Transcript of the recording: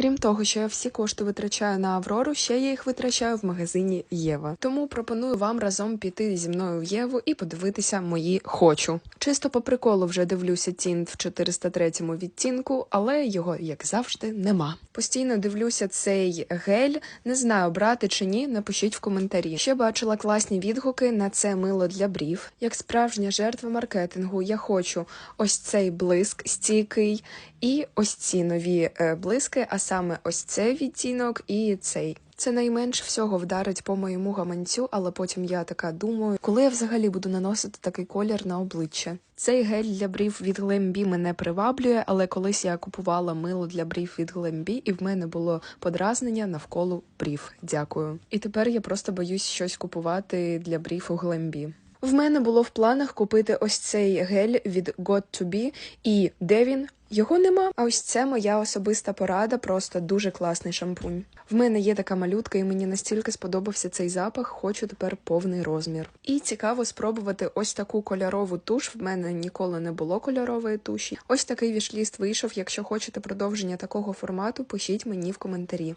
Крім того, що я всі кошти витрачаю на Аврору, ще я їх витрачаю в магазині Єва. Тому пропоную вам разом піти зі мною в Єву і подивитися мої хочу. Чисто по приколу вже дивлюся тінт в 403 відтінку, але його, як завжди, нема. Постійно дивлюся цей гель. Не знаю, брати чи ні. Напишіть в коментарі. Ще бачила класні відгуки на це мило для брів. Як справжня жертва маркетингу, я хочу ось цей блиск стійкий і ось ці нові е, блиски, а саме ось цей відтінок і цей. Це найменше всього вдарить по моєму гаманцю, але потім я така думаю, коли я взагалі буду наносити такий колір на обличчя. Цей гель для брів від Glambi мене приваблює, але колись я купувала мило для брів від Glambi, і в мене було подразнення навколо брів. Дякую. І тепер я просто боюсь щось купувати для брів у Glambi. В мене було в планах купити ось цей гель від Got to Be, і де він? Його нема. А ось це моя особиста порада, просто дуже класний шампунь. В мене є така малютка, і мені настільки сподобався цей запах, хочу тепер повний розмір. І цікаво спробувати ось таку кольорову туш. В мене ніколи не було кольорової туші. Ось такий вішліст вийшов. Якщо хочете продовження такого формату, пишіть мені в коментарі.